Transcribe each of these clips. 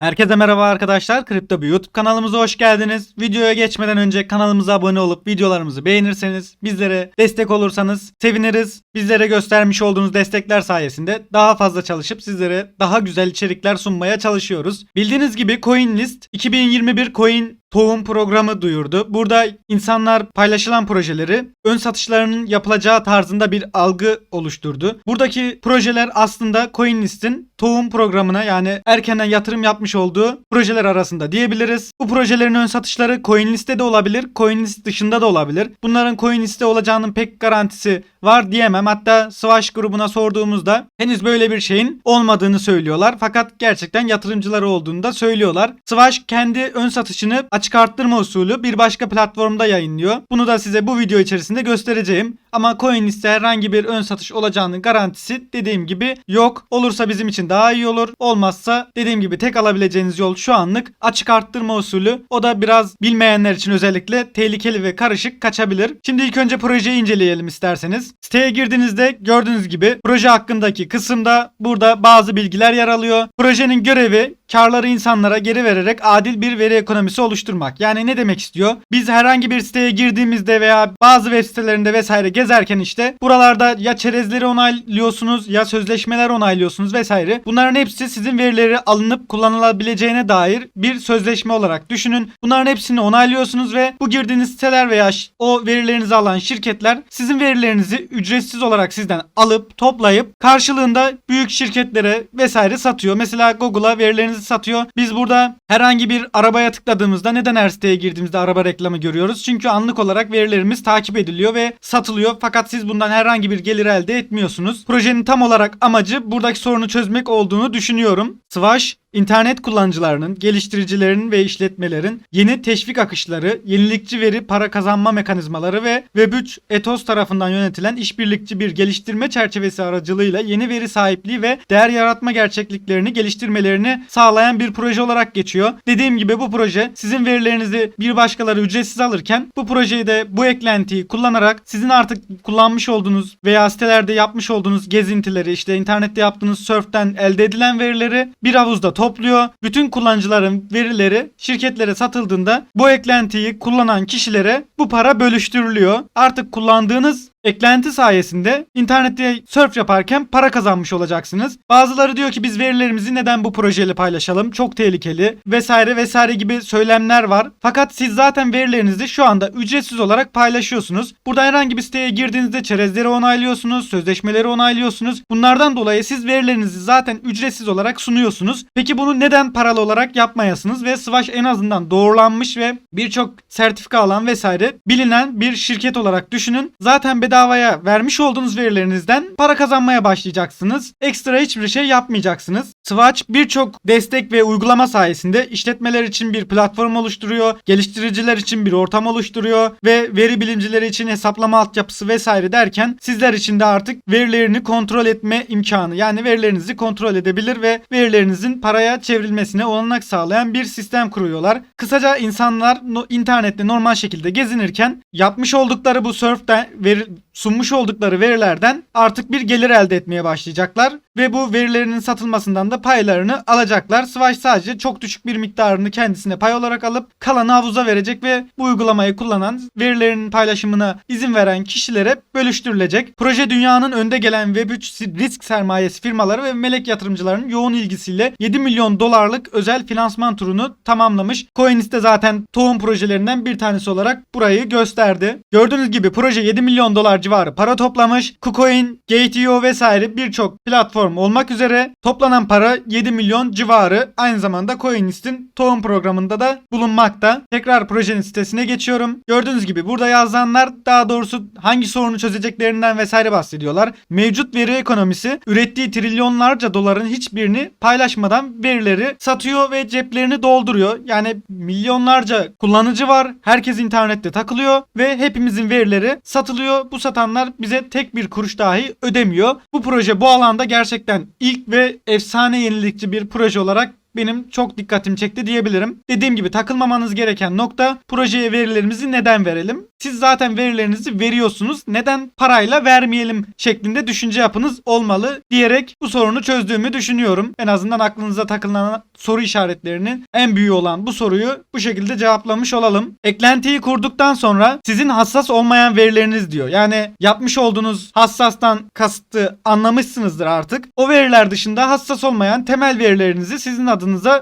Herkese merhaba arkadaşlar. Kripto bir YouTube kanalımıza hoş geldiniz. Videoya geçmeden önce kanalımıza abone olup videolarımızı beğenirseniz, bizlere destek olursanız seviniriz. Bizlere göstermiş olduğunuz destekler sayesinde daha fazla çalışıp sizlere daha güzel içerikler sunmaya çalışıyoruz. Bildiğiniz gibi CoinList 2021 Coin tohum programı duyurdu. Burada insanlar paylaşılan projeleri ön satışlarının yapılacağı tarzında bir algı oluşturdu. Buradaki projeler aslında CoinList'in tohum programına yani erkenden yatırım yapmış olduğu projeler arasında diyebiliriz. Bu projelerin ön satışları CoinList'te de olabilir, CoinList dışında da olabilir. Bunların CoinList'te olacağının pek garantisi var diyemem. Hatta Swash grubuna sorduğumuzda henüz böyle bir şeyin olmadığını söylüyorlar. Fakat gerçekten yatırımcıları olduğunu da söylüyorlar. Swash kendi ön satışını açık arttırma usulü bir başka platformda yayınlıyor. Bunu da size bu video içerisinde göstereceğim. Ama CoinList'te herhangi bir ön satış olacağının garantisi dediğim gibi yok. Olursa bizim için daha iyi olur. Olmazsa dediğim gibi tek alabileceğiniz yol şu anlık açık arttırma usulü. O da biraz bilmeyenler için özellikle tehlikeli ve karışık kaçabilir. Şimdi ilk önce projeyi inceleyelim isterseniz. Siteye girdiğinizde gördüğünüz gibi proje hakkındaki kısımda burada bazı bilgiler yer alıyor. Projenin görevi karları insanlara geri vererek adil bir veri ekonomisi oluşturmak. Yani ne demek istiyor? Biz herhangi bir siteye girdiğimizde veya bazı web sitelerinde vesaire gezerken işte buralarda ya çerezleri onaylıyorsunuz ya sözleşmeler onaylıyorsunuz vesaire. Bunların hepsi sizin verileri alınıp kullanılabileceğine dair bir sözleşme olarak düşünün. Bunların hepsini onaylıyorsunuz ve bu girdiğiniz siteler veya o verilerinizi alan şirketler sizin verilerinizi ücretsiz olarak sizden alıp toplayıp karşılığında büyük şirketlere vesaire satıyor. Mesela Google'a verilerinizi satıyor. Biz burada herhangi bir arabaya tıkladığımızda neden her siteye girdiğimizde araba reklamı görüyoruz? Çünkü anlık olarak verilerimiz takip ediliyor ve satılıyor. Fakat siz bundan herhangi bir gelir elde etmiyorsunuz. Projenin tam olarak amacı buradaki sorunu çözmek olduğunu düşünüyorum. Swash İnternet kullanıcılarının, geliştiricilerin ve işletmelerin yeni teşvik akışları, yenilikçi veri para kazanma mekanizmaları ve Web3 Ethos tarafından yönetilen işbirlikçi bir geliştirme çerçevesi aracılığıyla yeni veri sahipliği ve değer yaratma gerçekliklerini geliştirmelerini sağlayan bir proje olarak geçiyor. Dediğim gibi bu proje sizin verilerinizi bir başkaları ücretsiz alırken bu projeyi de bu eklentiyi kullanarak sizin artık kullanmış olduğunuz veya sitelerde yapmış olduğunuz gezintileri işte internette yaptığınız surf'ten elde edilen verileri bir havuzda topluyor. Bütün kullanıcıların verileri şirketlere satıldığında bu eklentiyi kullanan kişilere bu para bölüştürülüyor. Artık kullandığınız Eklenti sayesinde internette surf yaparken para kazanmış olacaksınız. Bazıları diyor ki biz verilerimizi neden bu projeyle paylaşalım? Çok tehlikeli vesaire vesaire gibi söylemler var. Fakat siz zaten verilerinizi şu anda ücretsiz olarak paylaşıyorsunuz. Burada herhangi bir siteye girdiğinizde çerezleri onaylıyorsunuz, sözleşmeleri onaylıyorsunuz. Bunlardan dolayı siz verilerinizi zaten ücretsiz olarak sunuyorsunuz. Peki bunu neden paralı olarak yapmayasınız ve Swash en azından doğrulanmış ve birçok sertifika alan vesaire bilinen bir şirket olarak düşünün. Zaten bedavaya vermiş olduğunuz verilerinizden para kazanmaya başlayacaksınız. Ekstra hiçbir şey yapmayacaksınız. Swatch birçok destek ve uygulama sayesinde işletmeler için bir platform oluşturuyor, geliştiriciler için bir ortam oluşturuyor ve veri bilimcileri için hesaplama altyapısı vesaire derken sizler için de artık verilerini kontrol etme imkanı yani verilerinizi kontrol edebilir ve verilerinizin paraya çevrilmesine olanak sağlayan bir sistem kuruyorlar. Kısaca insanlar internette normal şekilde gezinirken yapmış oldukları bu surf'ten veri, sunmuş oldukları verilerden artık bir gelir elde etmeye başlayacaklar ve bu verilerinin satılmasından da paylarını alacaklar. Swash sadece çok düşük bir miktarını kendisine pay olarak alıp kalanı havuza verecek ve bu uygulamayı kullanan verilerinin paylaşımına izin veren kişilere bölüştürülecek. Proje dünyanın önde gelen Web3 risk sermayesi firmaları ve melek yatırımcıların yoğun ilgisiyle 7 milyon dolarlık özel finansman turunu tamamlamış. Coinlist'te zaten tohum projelerinden bir tanesi olarak burayı gösterdi. Gördüğünüz gibi proje 7 milyon dolar civarı para toplamış. KuCoin, Gate.io vesaire birçok platform olmak üzere toplanan para 7 milyon civarı. Aynı zamanda Coinlist'in tohum programında da bulunmakta. Tekrar projenin sitesine geçiyorum. Gördüğünüz gibi burada yazanlar daha doğrusu hangi sorunu çözeceklerinden vesaire bahsediyorlar. Mevcut veri ekonomisi ürettiği trilyonlarca doların hiçbirini paylaşmadan verileri satıyor ve ceplerini dolduruyor. Yani milyonlarca kullanıcı var. Herkes internette takılıyor ve hepimizin verileri satılıyor. Bu satanlar bize tek bir kuruş dahi ödemiyor. Bu proje bu alanda gerçekten ilk ve efsane yenilikçi bir proje olarak benim çok dikkatimi çekti diyebilirim. Dediğim gibi takılmamanız gereken nokta projeye verilerimizi neden verelim? Siz zaten verilerinizi veriyorsunuz. Neden parayla vermeyelim şeklinde düşünce yapınız olmalı diyerek bu sorunu çözdüğümü düşünüyorum. En azından aklınıza takılan soru işaretlerinin en büyüğü olan bu soruyu bu şekilde cevaplamış olalım. Eklentiyi kurduktan sonra sizin hassas olmayan verileriniz diyor. Yani yapmış olduğunuz hassastan kastı anlamışsınızdır artık. O veriler dışında hassas olmayan temel verilerinizi sizin adınıza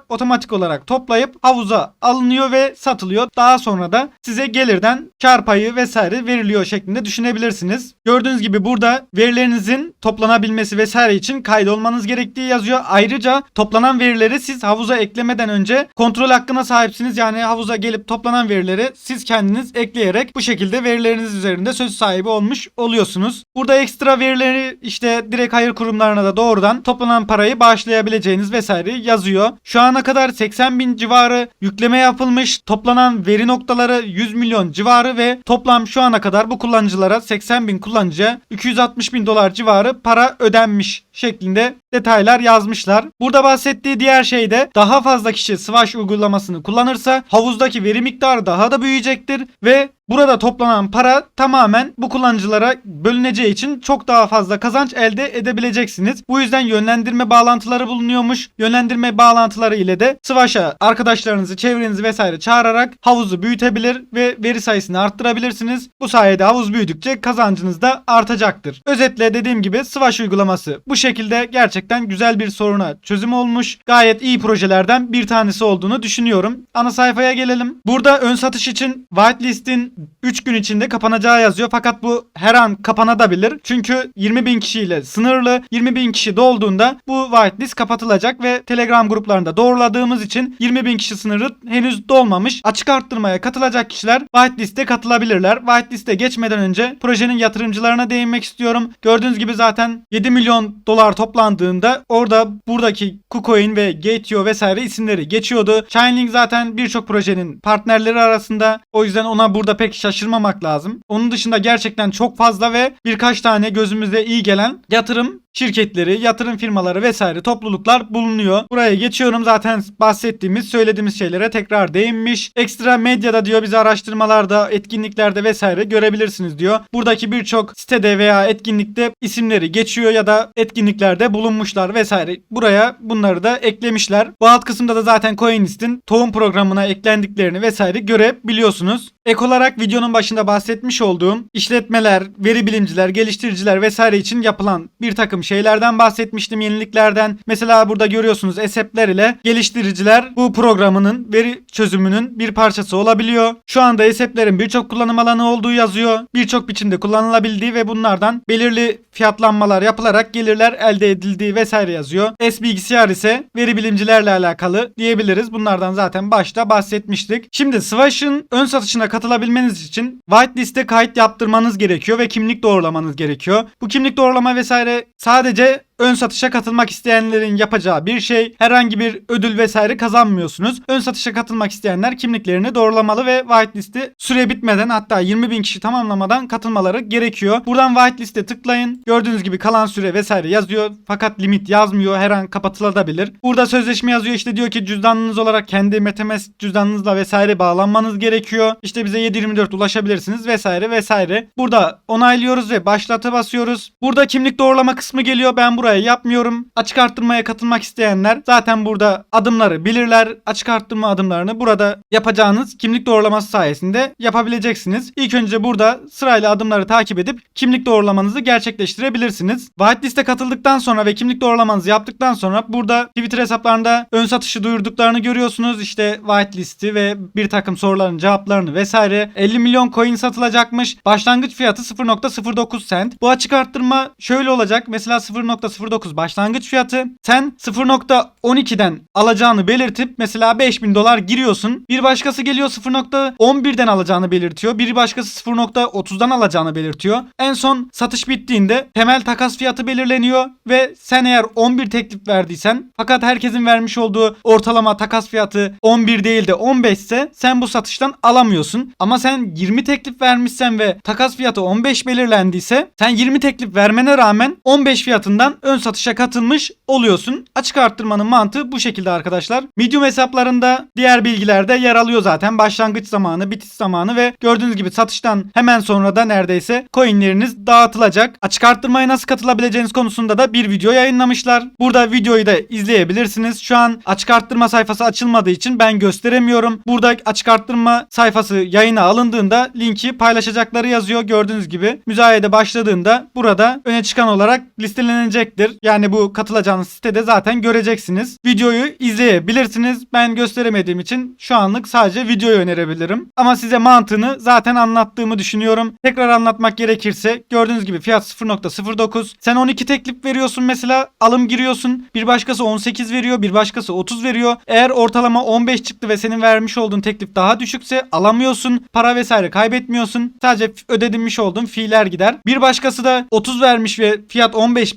otomatik olarak toplayıp havuza alınıyor ve satılıyor. Daha sonra da size gelirden kar payı vesaire veriliyor şeklinde düşünebilirsiniz. Gördüğünüz gibi burada verilerinizin toplanabilmesi vesaire için kaydolmanız gerektiği yazıyor. Ayrıca toplanan verileri siz havuza eklemeden önce kontrol hakkına sahipsiniz. Yani havuza gelip toplanan verileri siz kendiniz ekleyerek bu şekilde verileriniz üzerinde söz sahibi olmuş oluyorsunuz. Burada ekstra verileri işte direkt hayır kurumlarına da doğrudan toplanan parayı bağışlayabileceğiniz vesaire yazıyor. Şu ana kadar 80 bin civarı yükleme yapılmış. Toplanan veri noktaları 100 milyon civarı ve toplam şu ana kadar bu kullanıcılara 80 bin kullanıcıya 260 bin dolar civarı para ödenmiş şeklinde detaylar yazmışlar. Burada bahsettiği diğer şey de daha fazla kişi Swash uygulamasını kullanırsa havuzdaki veri miktarı daha da büyüyecektir ve Burada toplanan para tamamen bu kullanıcılara bölüneceği için çok daha fazla kazanç elde edebileceksiniz. Bu yüzden yönlendirme bağlantıları bulunuyormuş. Yönlendirme bağlantıları ile de Swash'a arkadaşlarınızı, çevrenizi vesaire çağırarak havuzu büyütebilir ve veri sayısını arttırabilirsiniz. Bu sayede havuz büyüdükçe kazancınız da artacaktır. Özetle dediğim gibi Swash uygulaması bu şekilde gerçekten güzel bir soruna çözüm olmuş. Gayet iyi projelerden bir tanesi olduğunu düşünüyorum. Ana sayfaya gelelim. Burada ön satış için whitelist'in 3 gün içinde kapanacağı yazıyor. Fakat bu her an kapanabilir. Çünkü 20 bin kişiyle sınırlı. 20 bin kişi dolduğunda bu whitelist kapatılacak ve Telegram gruplarında doğruladığımız için 20 bin kişi sınırı henüz dolmamış. Açık arttırmaya katılacak kişiler whitelist'e katılabilirler. Whitelist'e geçmeden önce projenin yatırımcılarına değinmek istiyorum. Gördüğünüz gibi zaten 7 milyon dolar toplandığında orada buradaki KuCoin ve Gate.io vesaire isimleri geçiyordu. Chainlink zaten birçok projenin partnerleri arasında. O yüzden ona burada pek şaşırmamak lazım. Onun dışında gerçekten çok fazla ve birkaç tane gözümüze iyi gelen yatırım şirketleri, yatırım firmaları vesaire topluluklar bulunuyor. Buraya geçiyorum zaten bahsettiğimiz, söylediğimiz şeylere tekrar değinmiş. Ekstra medyada diyor bizi araştırmalarda, etkinliklerde vesaire görebilirsiniz diyor. Buradaki birçok sitede veya etkinlikte isimleri geçiyor ya da etkinliklerde bulunmuşlar vesaire. Buraya bunları da eklemişler. Bu alt kısımda da zaten CoinList'in tohum programına eklendiklerini vesaire görebiliyorsunuz. Ek olarak videonun başında bahsetmiş olduğum işletmeler, veri bilimciler, geliştiriciler vesaire için yapılan bir takım şeylerden bahsetmiştim yeniliklerden. Mesela burada görüyorsunuz ESEP'ler ile geliştiriciler bu programının veri çözümünün bir parçası olabiliyor. Şu anda ESEP'lerin birçok kullanım alanı olduğu yazıyor. Birçok biçimde kullanılabildiği ve bunlardan belirli fiyatlanmalar yapılarak gelirler elde edildiği vesaire yazıyor. S bilgisayar ise veri bilimcilerle alakalı diyebiliriz. Bunlardan zaten başta bahsetmiştik. Şimdi Swash'ın ön satışına katılabilmeniz için whitelist'e kayıt yaptırmanız gerekiyor ve kimlik doğrulamanız gerekiyor. Bu kimlik doğrulama vesaire sadece ön satışa katılmak isteyenlerin yapacağı bir şey. Herhangi bir ödül vesaire kazanmıyorsunuz. Ön satışa katılmak isteyenler kimliklerini doğrulamalı ve whitelist'i süre bitmeden hatta 20 bin kişi tamamlamadan katılmaları gerekiyor. Buradan whitelist'e tıklayın. Gördüğünüz gibi kalan süre vesaire yazıyor. Fakat limit yazmıyor. Her an kapatılabilir. Burada sözleşme yazıyor. İşte diyor ki cüzdanınız olarak kendi MetaMask cüzdanınızla vesaire bağlanmanız gerekiyor. İşte bize 724 ulaşabilirsiniz vesaire vesaire. Burada onaylıyoruz ve başlata basıyoruz. Burada kimlik doğrulama kısmı geliyor. Ben buraya yapmıyorum. Açık arttırmaya katılmak isteyenler zaten burada adımları bilirler. Açık arttırma adımlarını burada yapacağınız kimlik doğrulaması sayesinde yapabileceksiniz. İlk önce burada sırayla adımları takip edip kimlik doğrulamanızı gerçekleştirebilirsiniz. Whitelist'e katıldıktan sonra ve kimlik doğrulamanızı yaptıktan sonra burada Twitter hesaplarında ön satışı duyurduklarını görüyorsunuz. İşte whitelist'i ve bir takım soruların cevaplarını vesaire. 50 milyon coin satılacakmış. Başlangıç fiyatı 0.09 cent. Bu açık arttırma şöyle olacak. Mesela 0.09 başlangıç fiyatı. Sen 0.12'den alacağını belirtip mesela 5000 dolar giriyorsun. Bir başkası geliyor 0.11'den alacağını belirtiyor. Bir başkası 0.30'dan alacağını belirtiyor. En son satış bittiğinde temel takas fiyatı belirleniyor ve sen eğer 11 teklif verdiysen fakat herkesin vermiş olduğu ortalama takas fiyatı 11 değil de 15 ise sen bu satıştan alamıyorsun. Ama sen 20 teklif vermişsen ve takas fiyatı 15 belirlendiyse sen 20 teklif vermene rağmen 15 fiyatından ön satışa katılmış oluyorsun. Açık arttırmanın mantığı bu şekilde arkadaşlar. Medium hesaplarında diğer bilgilerde yer alıyor zaten. Başlangıç zamanı, bitiş zamanı ve gördüğünüz gibi satıştan hemen sonra da neredeyse coinleriniz dağıtılacak. Açık arttırmaya nasıl katılabileceğiniz konusunda da bir video yayınlamışlar. Burada videoyu da izleyebilirsiniz. Şu an açık arttırma sayfası açılmadığı için ben gösteremiyorum. Burada açık arttırma sayfası yayına alındığında linki paylaşacakları yazıyor. Gördüğünüz gibi müzayede başladığında burada öne çıkan olarak listelenecektir. Yani bu katılacağınız sitede zaten göreceksiniz. Videoyu izleyebilirsiniz. Ben gösteremediğim için şu anlık sadece videoyu önerebilirim. Ama size mantığını zaten anlattığımı düşünüyorum. Tekrar anlatmak gerekirse gördüğünüz gibi fiyat 0.09. Sen 12 teklif veriyorsun mesela alım giriyorsun. Bir başkası 18 veriyor, bir başkası 30 veriyor. Eğer ortalama 15 çıktı ve senin vermiş olduğun teklif daha düşükse alamıyorsun. Para vesaire kaybetmiyorsun. Sadece ödedilmiş olduğun fiiller gider. Bir başkası da 30 vermiş ve fiyat 15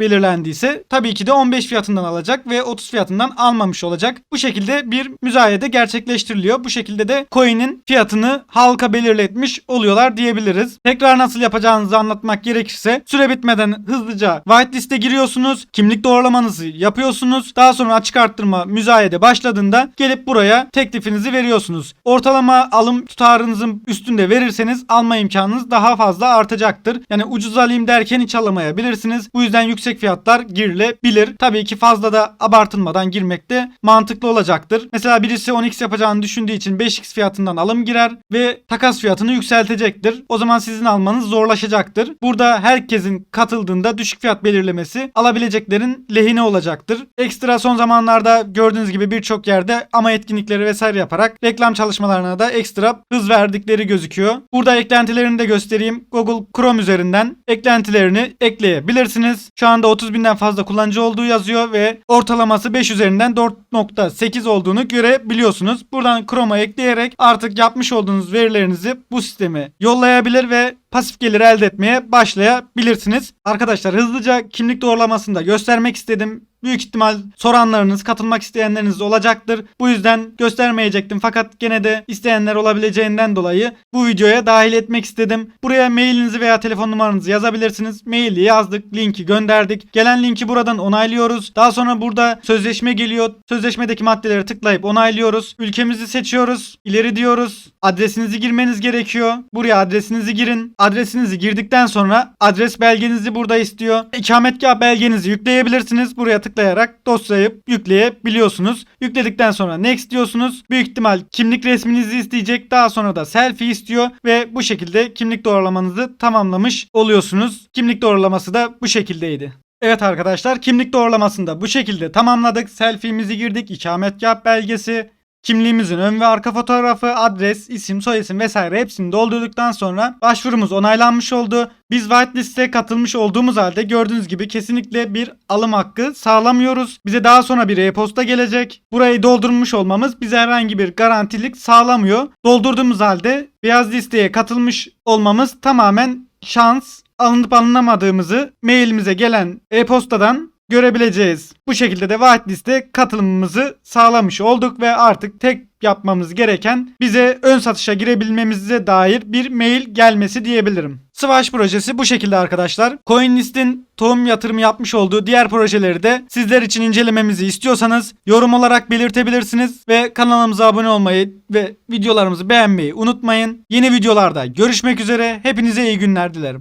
belirlendiyse tabii ki de 15 fiyatından alacak ve 30 fiyatından almamış olacak. Bu şekilde bir müzayede gerçekleştiriliyor. Bu şekilde de coin'in fiyatını halka belirletmiş oluyorlar diyebiliriz. Tekrar nasıl yapacağınızı anlatmak gerekirse süre bitmeden hızlıca whitelist'e giriyorsunuz. Kimlik doğrulamanızı yapıyorsunuz. Daha sonra açık arttırma müzayede başladığında gelip buraya teklifinizi veriyorsunuz. Ortalama alım tutarınızın üstünde verirseniz alma imkanınız daha fazla artacaktır. Yani ucuz alayım derken hiç alamayabilirsiniz. Bu yüzden yüksek fiyatlar girilebilir. Tabii ki fazla da abartılmadan girmek de mantıklı olacaktır. Mesela birisi 10x yapacağını düşündüğü için 5x fiyatından alım girer ve takas fiyatını yükseltecektir. O zaman sizin almanız zorlaşacaktır. Burada herkesin katıldığında düşük fiyat belirlemesi alabileceklerin lehine olacaktır. Ekstra son zamanlarda gördüğünüz gibi birçok yerde ama etkinlikleri vesaire yaparak reklam çalışmalarına da ekstra hız verdikleri gözüküyor. Burada eklentilerini de göstereyim. Google Chrome üzerinden eklentilerini ekleyebilirsiniz. Şu anda 30 binden fazla kullanıcı olduğu yazıyor ve ortalaması 5 üzerinden 4.8 olduğunu görebiliyorsunuz. Buradan Chrome'a ekleyerek artık yapmış olduğunuz verilerinizi bu sisteme yollayabilir ve pasif gelir elde etmeye başlayabilirsiniz. Arkadaşlar hızlıca kimlik doğrulamasını da göstermek istedim. Büyük ihtimal soranlarınız, katılmak isteyenleriniz olacaktır. Bu yüzden göstermeyecektim fakat gene de isteyenler olabileceğinden dolayı bu videoya dahil etmek istedim. Buraya mailinizi veya telefon numaranızı yazabilirsiniz. Maili yazdık, linki gönderdik. Gelen linki buradan onaylıyoruz. Daha sonra burada sözleşme geliyor. Sözleşmedeki maddeleri tıklayıp onaylıyoruz. Ülkemizi seçiyoruz. İleri diyoruz. Adresinizi girmeniz gerekiyor. Buraya adresinizi girin. Adresinizi girdikten sonra adres belgenizi burada istiyor. İkametgah belgenizi yükleyebilirsiniz. Buraya tıklayarak dosyayı yükleyebiliyorsunuz. Yükledikten sonra next diyorsunuz. Büyük ihtimal kimlik resminizi isteyecek. Daha sonra da selfie istiyor ve bu şekilde kimlik doğrulamanızı tamamlamış oluyorsunuz. Kimlik doğrulaması da bu şekildeydi. Evet arkadaşlar kimlik doğrulamasını da bu şekilde tamamladık. Selfie'mizi girdik. ikametgah belgesi, Kimliğimizin ön ve arka fotoğrafı, adres, isim, soyisim vesaire hepsini doldurduktan sonra başvurumuz onaylanmış oldu. Biz whitelist'e katılmış olduğumuz halde gördüğünüz gibi kesinlikle bir alım hakkı sağlamıyoruz. Bize daha sonra bir e-posta gelecek. Burayı doldurmuş olmamız bize herhangi bir garantilik sağlamıyor. Doldurduğumuz halde beyaz listeye katılmış olmamız tamamen şans. Alınıp alınamadığımızı mailimize gelen e-postadan görebileceğiz. Bu şekilde de whitelist'e katılımımızı sağlamış olduk ve artık tek yapmamız gereken bize ön satışa girebilmemize dair bir mail gelmesi diyebilirim. Swash projesi bu şekilde arkadaşlar. CoinList'in tohum yatırımı yapmış olduğu diğer projeleri de sizler için incelememizi istiyorsanız yorum olarak belirtebilirsiniz ve kanalımıza abone olmayı ve videolarımızı beğenmeyi unutmayın. Yeni videolarda görüşmek üzere. Hepinize iyi günler dilerim.